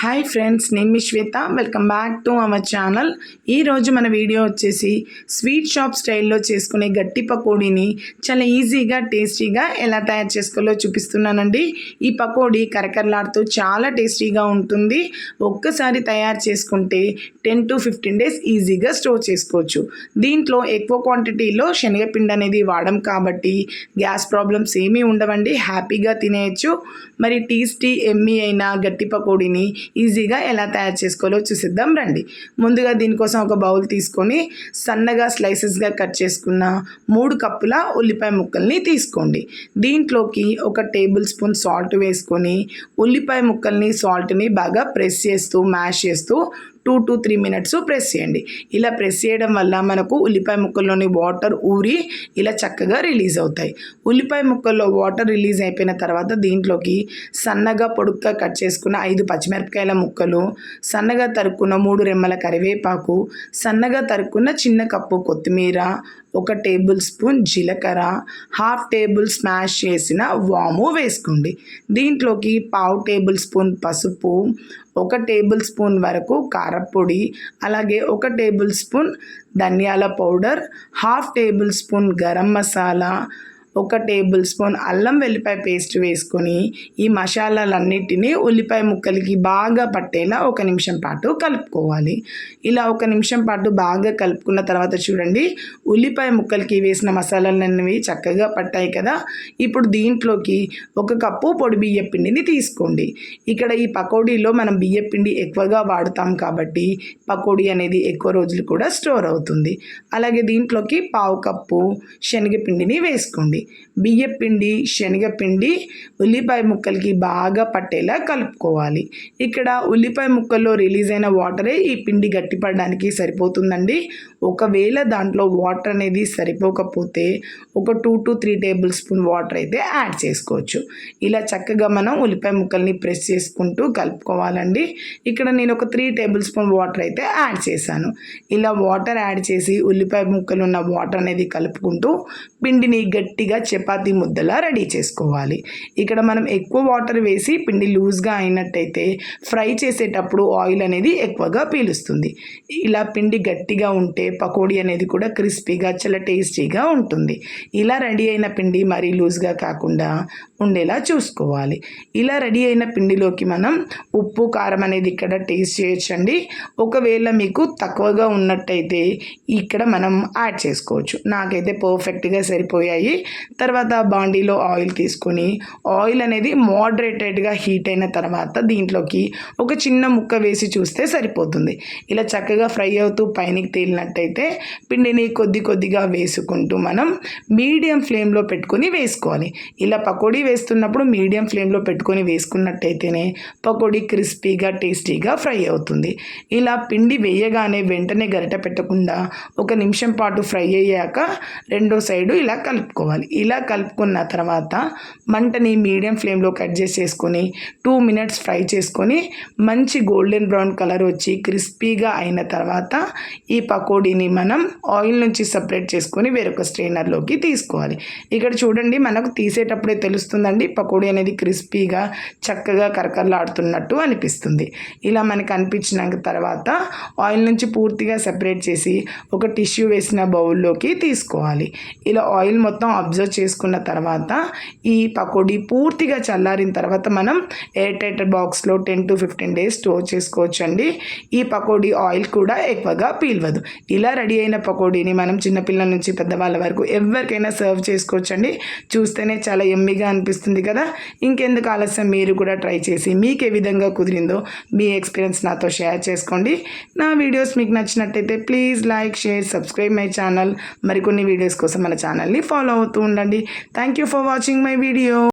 Hi friends నేను మీ Shweta. Welcome back to our channel ఈరోజు మన వీడియో వచ్చేసి స్వీట్ షాప్ స్టైల్లో చేసుకునే గట్టి పకోడీని చాలా ఈజీగా టేస్టీగా ఎలా తయారు చేసుకోవాలో చూపిస్తున్నానండి. ఈ పకోడీ కరకరలాడుతూ చాలా టేస్టీగా ఉంటుంది. ఒక్కసారి తయారు చేసుకుంటే టెన్ టు ఫిఫ్టీన్ డేస్ ఈజీగా స్టోర్ చేసుకోవచ్చు. దీంట్లో ఎక్కువ క్వాంటిటీలో శనగపిండి అనేది వాడడం కాబట్టి గ్యాస్ ప్రాబ్లమ్స్ ఏమీ ఉండవండి. హ్యాపీగా తినేయచ్చు. మరి టేస్టీ ఎమ్మి అయిన గట్టి పకోడీని ఈజీగా ఎలా తయారు చేసుకోవాలో చూసిద్దాం రండి. ముందుగా దీనికోసం ఒక బౌల్ తీసుకొని సన్నగా స్లైసెస్గా కట్ చేసుకున్న మూడు కప్పుల ఉల్లిపాయ ముక్కల్ని తీసుకోండి. దీంట్లోకి ఒక టేబుల్ స్పూన్ సాల్ట్ వేసుకొని ఉల్లిపాయ ముక్కల్ని సాల్ట్ని బాగా ప్రెస్ చేస్తూ మ్యాష్ చేస్తూ two to three minutes press చేయండి. ఇలా ప్రెస్ చేయడం వల్ల మనకు ఉల్లిపాయ ముక్కల్లోని వాటర్ ఊరి ఇలా చక్కగా రిలీజ్ అవుతాయి. ఉల్లిపాయ ముక్కల్లో వాటర్ రిలీజ్ అయిపోయిన తర్వాత దీంట్లోకి సన్నగా పొడుగ్గా కట్ చేసుకున్న ఐదు పచ్చిమిరపకాయల ముక్కలు సన్నగా తరుక్కున్న మూడు రెమ్మల కరివేపాకు సన్నగా తరుక్కున్న చిన్న కప్పు కొత్తిమీర ఒక టేబుల్ స్పూన్ జీలకర్ర హాఫ్ టేబుల్ స్మాష్ చేసిన వాము వేసుకోండి. దీంట్లోకి పావు టేబుల్ స్పూన్ పసుపు ఒక టేబుల్ స్పూన్ వరకు కారపొడి అలాగే ఒక టేబుల్ స్పూన్ ధనియాల powder half tablespoon garam masala ఒక టేబుల్ స్పూన్ అల్లం వెల్లిపాయ పేస్ట్ వేసుకొని ఈ మసాలాలన్నిటినీ ఉల్లిపాయ ముక్కలకి బాగా పట్టేలా ఒక నిమిషం పాటు కలుపుకోవాలి. ఇలా ఒక నిమిషం పాటు బాగా కలుపుకున్న తర్వాత చూడండి ఉల్లిపాయ ముక్కలకి వేసిన మసాలాలన్నవి చక్కగా పట్టాయి కదా. ఇప్పుడు దీంట్లోకి ఒక కప్పు పొడి బియ్య పిండిని తీసుకోండి. ఇక్కడ ఈ పకోడీలో మనం బియ్య పిండి ఎక్కువగా వాడుతాం కాబట్టి పకోడీ అనేది ఎక్కువ రోజులు కూడా స్టోర్ అవుతుంది. అలాగే దీంట్లోకి పావు కప్పు శనగపిండిని వేసుకోండి. బియ్యపిండి శనగపిండి ఉల్లిపాయ ముక్కలకి బాగా పట్టేలా కలుపుకోవాలి. ఇక్కడ ఉల్లిపాయ ముక్కల్లో రిలీజ్ అయిన వాటరే ఈ పిండి గట్టిపడడానికి సరిపోతుందండి. ఒకవేళ దాంట్లో వాటర్ అనేది సరిపోకపోతే ఒక two to three tablespoon water అయితే యాడ్ చేసుకోవచ్చు. ఇలా చక్కగా మనం ఉల్లిపాయ ముక్కల్ని ప్రెస్ చేసుకుంటూ కలుపుకోవాలండి. ఇక్కడ నేను ఒక త్రీ టేబుల్ స్పూన్ వాటర్ అయితే యాడ్ చేశాను. ఇలా వాటర్ యాడ్ చేసి ఉల్లిపాయ ముక్కలు ఉన్న వాటర్ అనేది కలుపుకుంటూ పిండిని గట్టిగా చపాతీ ముద్దలా రెడీ చేసుకోవాలి. ఇక్కడ మనం ఎక్కువ వాటర్ వేసి పిండి లూజ్గా అయినట్టయితే ఫ్రై చేసేటప్పుడు ఆయిల్ అనేది ఎక్కువగా పీలుస్తుంది. ఇలా పిండి గట్టిగా ఉంటే పకోడీ అనేది కూడా క్రిస్పీగా చాలా టేస్టీగా ఉంటుంది. ఇలా రెడీ అయిన పిండి మరీ లూజ్గా కాకుండా ఉండేలా చూసుకోవాలి. ఇలా రెడీ అయిన పిండిలోకి మనం ఉప్పు కారం అనేది ఇక్కడ టేస్ట్ చేయొచ్చండి. ఒకవేళ మీకు తక్కువగా ఉన్నట్టయితే ఇక్కడ మనం యాడ్ చేసుకోవచ్చు. నాకైతే పర్ఫెక్ట్గా సరిపోయాయి. తర్వాత బాండీలో ఆయిల్ తీసుకొని ఆయిల్ అనేది మోడరేటెడ్గా హీట్ అయిన తర్వాత దీంట్లోకి ఒక చిన్న ముక్క వేసి చూస్తే సరిపోతుంది. ఇలా చక్కగా ఫ్రై అవుతూ పైనకి తేలినట్టయితే పిండిని కొద్ది కొద్దిగా వేసుకుంటూ మనం మీడియం ఫ్లేమ్లో పెట్టుకొని వేసుకోవాలి. ఇలా పకోడీ వేస్తున్నప్పుడు మీడియం ఫ్లేమ్లో పెట్టుకొని వేసుకున్నట్టయితేనే పకోడీ క్రిస్పీగా టేస్టీగా ఫ్రై అవుతుంది. ఇలా పిండి వేయగానే వెంటనే గరిట పెట్టకుండా ఒక నిమిషం పాటు ఫ్రై అయ్యాక రెండో సైడు ఇలా కలుపుకోవాలి. ఇలా కలుపుకున్న తర్వాత మంటని మీడియం ఫ్లేమ్లో కట్ చేసేసుకొని టూ మినిట్స్ ఫ్రై చేసుకొని మంచి గోల్డెన్ బ్రౌన్ కలర్ వచ్చి క్రిస్పీగా అయిన తర్వాత ఈ పకోడీ పొడిని మనం ఆయిల్ నుంచి సపరేట్ చేసుకొని వేరొక స్ట్రైనర్లోకి తీసుకోవాలి. ఇక్కడ చూడండి మనకు తీసేటప్పుడే తెలుస్తుందండి పకోడీ అనేది క్రిస్పీగా చక్కగా కరకరలాడుతున్నట్టు అనిపిస్తుంది. ఇలా మనకు అనిపించిన తర్వాత ఆయిల్ నుంచి పూర్తిగా సెపరేట్ చేసి ఒక టిష్యూ వేసిన బౌల్లోకి తీసుకోవాలి. ఇలా ఆయిల్ మొత్తం అబ్జర్వ్ చేసుకున్న తర్వాత ఈ పకోడీ పూర్తిగా చల్లారిన తర్వాత మనం ఎయిర్ టైట్ బాక్స్లో ten to fifteen days store చేసుకోవచ్చు అండి ఈ పకోడీ ఆయిల్ కూడా ఎక్కువగా పీల్వదు. ఇలా రెడీ అయిన పకోడీని మనం చిన్నపిల్లల నుంచి పెద్దవాళ్ళ వరకు ఎవరికైనా సర్వ్ చేసుకోవచ్చు అండి చూస్తేనే చాలా ఎమ్మిగా అనిపిస్తుంది కదా. ఇంకెందుకు ఆలస్యం? మీరు కూడా ట్రై చేసి మీకు ఏ విధంగా కుదిరిందో మీ ఎక్స్పీరియన్స్ నాతో షేర్ చేసుకోండి. నా వీడియోస్ మీకు నచ్చినట్టయితే please like share subscribe my channel. మరికొన్ని వీడియోస్ కోసం మన ఛానల్ని ఫాలో అవుతూ ఉండండి. Thank you for watching my video.